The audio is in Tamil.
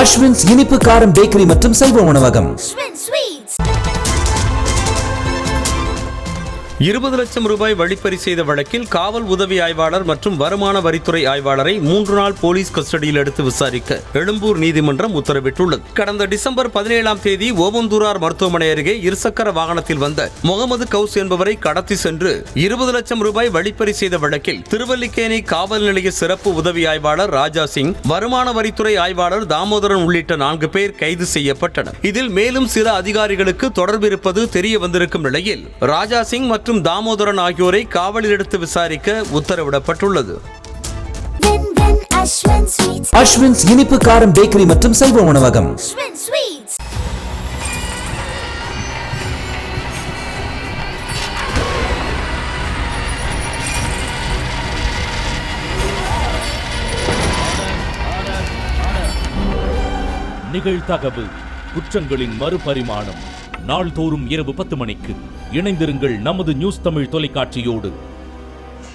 அஸ்வின்ஸ் இனிப்பு காரம் பேக்கரி மற்றும் சைவ உணவகம். இருபது லட்சம் ரூபாய் வழிப்பறி செய்த வழக்கில் காவல் உதவி ஆய்வாளர் மற்றும் வருமான வரித்துறை ஆய்வாளரை மூன்று நாள் போலீஸ் கஸ்டடியில் எடுத்து விசாரிக்க எழும்பூர் நீதிமன்றம் உத்தரவிட்டுள்ளது. கடந்த டிசம்பர் பதினேழாம் தேதி ஓமந்தூரார் மருத்துவமனை அருகே இருசக்கர வாகனத்தில் வந்த முகமது கவுஸ் என்பவரை கடத்தி சென்று இருபது லட்சம் ரூபாய் வழிப்பறி செய்த வழக்கில் திருவல்லிக்கேணி காவல் நிலைய சிறப்பு உதவி ஆய்வாளர் ராஜா சிங் வருமான வரித்துறை ஆய்வாளர் தாமோதரன் உள்ளிட்ட நான்கு பேர் கைது செய்யப்பட்டனர். இதில் மேலும் சில அதிகாரிகளுக்கு தொடர்பு இருப்பது தெரிய வந்திருக்கும் நிலையில் ராஜா சிங் மற்றும் தாமோதரன் ஆகியோரை காவலில் எடுத்து விசாரிக்க உத்தரவிடப்பட்டுள்ளது. அஸ்வின்ஸ் இனிப்பு காரம் பேக்கரி மற்றும் சைவ உணவகம். நிகழ்தகவு குற்றங்களின் மறுபரிமாணம் நாள்தோறும் இரவு பத்து மணிக்கு இணைந்திருங்கள். நமது நியூஸ் தமிழ் தொலைக்காட்சியோடு.